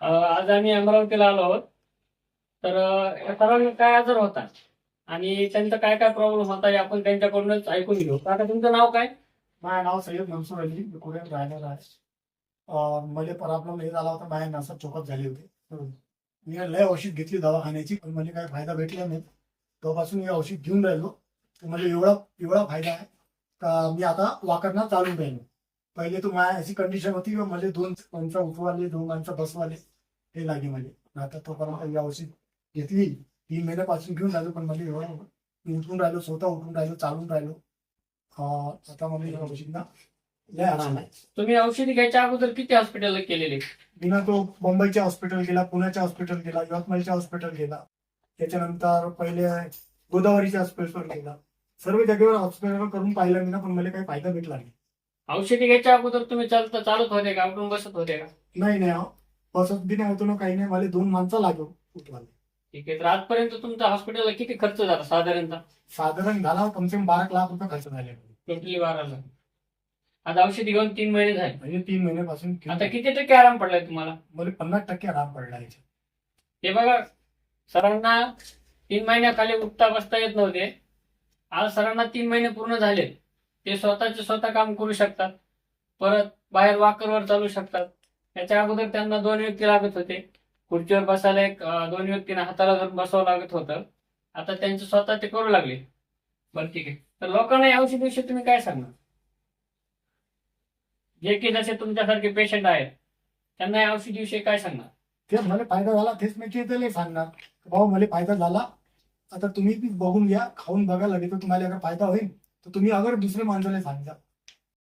आज आम्ही अमरावतीला आलो आहोत. तर सर्वांना काय आजार होता आणि त्यांचा काय काय प्रॉब्लेम होता हे आपण त्यांच्याकडूनच ऐकून घेऊ. काका तुमचं नाव काय? माझं नाव सय्यद मनसूर अली. मी कुठे राहिलेला आहे. मला प्रॉब्लेम हे झाला होता. माझ्या नसात चोकत झाली होती. मी लय औषध घेतली दवाखान्याची पण मला काही फायदा भेटला नाही. तेव्हापासून मी औषध घेऊन राहिलो. मला एवढा एवढा फायदा आहे. का मी आता वाकरणं चालू राहिलो. पहिले तर माझ्या अशी कंडिशन होती की मला दोन माणसं उठवाले दोन माणसं बसवाले हे लागे मला. आता तोपर्यंत ही औषध घेतली. तीन महिन्यापासून घेऊन राहिलो पण मला एवढं मी उठून राहिलो स्वतः उठून राहिलो चालून राहिलो. आता मला या औषधींना तुम्ही औषधी घ्यायच्या अगोदर किती हॉस्पिटल केलेले? मी ना तो मुंबईच्या हॉस्पिटल गेला पुण्याच्या हॉस्पिटल गेला यवतमाळच्या हॉस्पिटल गेला. त्याच्यानंतर पहिले गोदावरीच्या हॉस्पिटल गेला. सर्व जागेवर हॉस्पिटल करून पाहिलं मी ना पण मला काही फायदा भेटला नाही. औषधी घ्यायच्या अगोदर तुम्ही चालत चालत होते का? उठून बसत होते का? नाही नाही. अहो. बसत बी नाही होतो ना काही नाही. मला दोन माणसं लागो उठवाले ठीक आहे. तर आजपर्यंत तुमच्या हॉस्पिटलला किती खर्च झाला साधारणतः? साधारण झाला कमसे कम बारा लाख रुपये खर्च झाले. टोटली बाराला आज औषधी घेऊन तीन महिने झाले. म्हणजे तीन महिन्यापासून आता किती टक्के आराम पडलाय तुम्हाला? मला पन्नास टक्के आराम पडला याच्यात ते बघा सरांना तीन महिन्याखाली उठता बसता येत नव्हते. आज सरांना तीन महिने पूर्ण झाले ते स्वतःचे स्वतः काम करू शकतात. परत बाहेर वाकरवर चालू शकतात. त्याच्या अगोदर त्यांना दोन व्यक्ती लागत होते. खुर्चीवर बसायला एक दोन व्यक्तींना हाताला धरून बसावं लागत होतं. आता त्यांचे स्वतः ते करू लागले. बरं ठीक आहे. तर लोकांना या औषधीविषयी तुम्ही काय सांगणार? जे की जसे तुमच्यासारखे पेशंट आहेत त्यांना या औषधीविषयी काय सांगणार? तेच मला फायदा झाला तेच मी ते सांगणार. भाऊ मला फायदा झाला. आता तुम्ही बघून घ्या खाऊन बघा लगेच तर तुम्हाला फायदा होईल. तर तुम्ही अगर दुसऱ्या माणसाला सांगा.